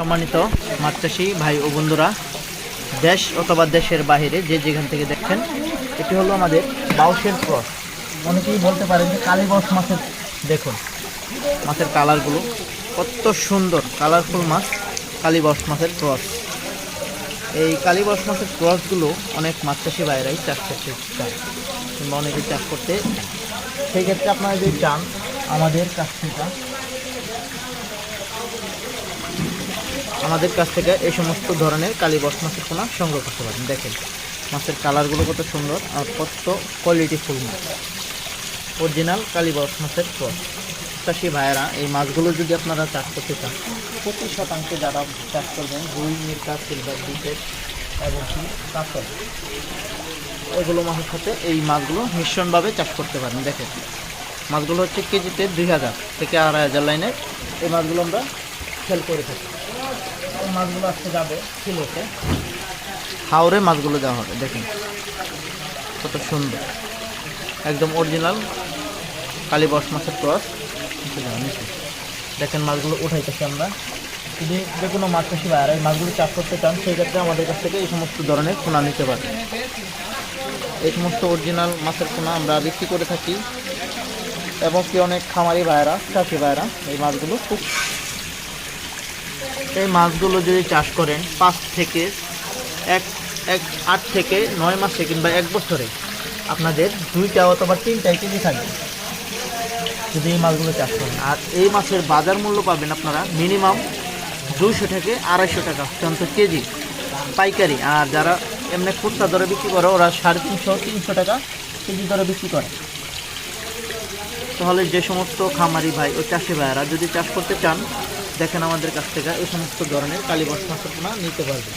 সম্মানিত মাছ চাষি ভাই ও বন্ধুরা, দেশ অথবা দেশের বাইরে যে যেখান থেকে দেখছেন, এটি হলো আমাদের বাউসের ক্রস। অনেকেই বলতে পারেন যে কালীবাউস মাছের, দেখুন, মাছের কালারগুলো কত সুন্দর কালারফুল মাছ কালীবাউস মাছের ক্রস। এই কালীবাউস মাছের ক্রসগুলো অনেক মাছ চাষি বাইরাই চাষ করতে চায়, কিংবা অনেকে চাষ করতে সেই ক্ষেত্রে আপনারা যদি চান, আমাদের কাছ থেকে আমাদের কাছ থেকে এই সমস্ত ধরনের কালীবস মাছের পোনা সংগ্রহ করতে পারেন। দেখেন, মাছের কালারগুলো কত সুন্দর আর কত কোয়ালিটি ফুল মাছ। অরিজিনাল কালীবস মাছের ক্রস চাষি ভাইয়েরা, এই মাছগুলো যদি আপনারা চাষ করতে চান প্রতি শতাংশে যারা চাষ করবেন, রুই, মির্কা, সিলভার বিকেট এবং কি, কাতল, এগুলো মাছের সাথে এই মাছগুলো মিশ্রণভাবে চাষ করতে পারেন। দেখেন, মাছগুলো হচ্ছে কেজিতে দুই হাজার থেকে আড়াই হাজার লাইনের এই মাছগুলো আমরা সেল করে থাকি। মাছগুলো আজকে যাবে কিলোতে হাওড়ে মাছগুলো দেওয়া হবে, দেখেন। কত সুন্দর। একদম অরিজিনাল কালীবস মাছের ক্রস। দেখেন মাছগুলো উঠাইতেছি আমরা। যদি যে কোনো মাছ চাষি ভাইয়ারা এই মাছগুলো চাষ করতে চান, সেই ক্ষেত্রে আমাদের কাছ থেকে এই সমস্ত ধরনের পোনা নিতে পারে এই সমস্ত অরিজিনাল মাছের পোনা আমরা বিক্রি করে থাকি। এবং কি অনেক খামারি ভাইয়েরা, চাষি ভাইয়েরা এই মাছগুলো খুব এই মাছগুলো যদি চাষ করেন পাঁচ থেকে এক এক, আট থেকে নয় মাসে কিংবা এক বছরে, আপনাদের দুইটা অথবা তিনটাই কেজি থাকবে যদি এই মাছগুলো চাষ করেন। আর এই মাছের বাজার মূল্য পাবেন আপনারা মিনিমাম দুইশো থেকে আড়াইশো টাকা অত্যন্ত কেজি পাইকারি। আর যারা এমনি খুচরা দরে বিক্রি করে, ওরা সাড়ে তিনশো তিনশো টাকা কেজি দরে বিক্রি করে। তাহলে যে সমস্ত খামারি ভাই ও চাষি ভাইয়েরা যদি চাষ করতে চান দেখেন আমাদের কাছ থেকে এই সমস্ত ধরনের কালীবস মাছের নিতে পারবেন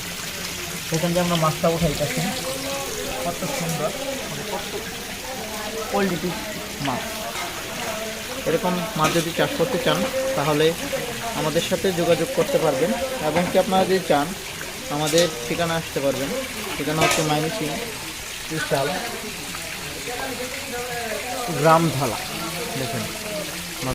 দেখেন যে আমরা মাছটা উঠাইতেছি কত সুন্দর। কোয়ালিটি মাছ। এরকম মাছ যদি চাষ করতে চান, তাহলে আমাদের সাথে যোগাযোগ করতে পারবেন। এবং কি আপনারা যদি চান, আমাদের ঠিকানা আসতে পারবেন। ঠিকানা হচ্ছে মাইমিসিং বিশাল গ্রাম ঢালা দেখেন।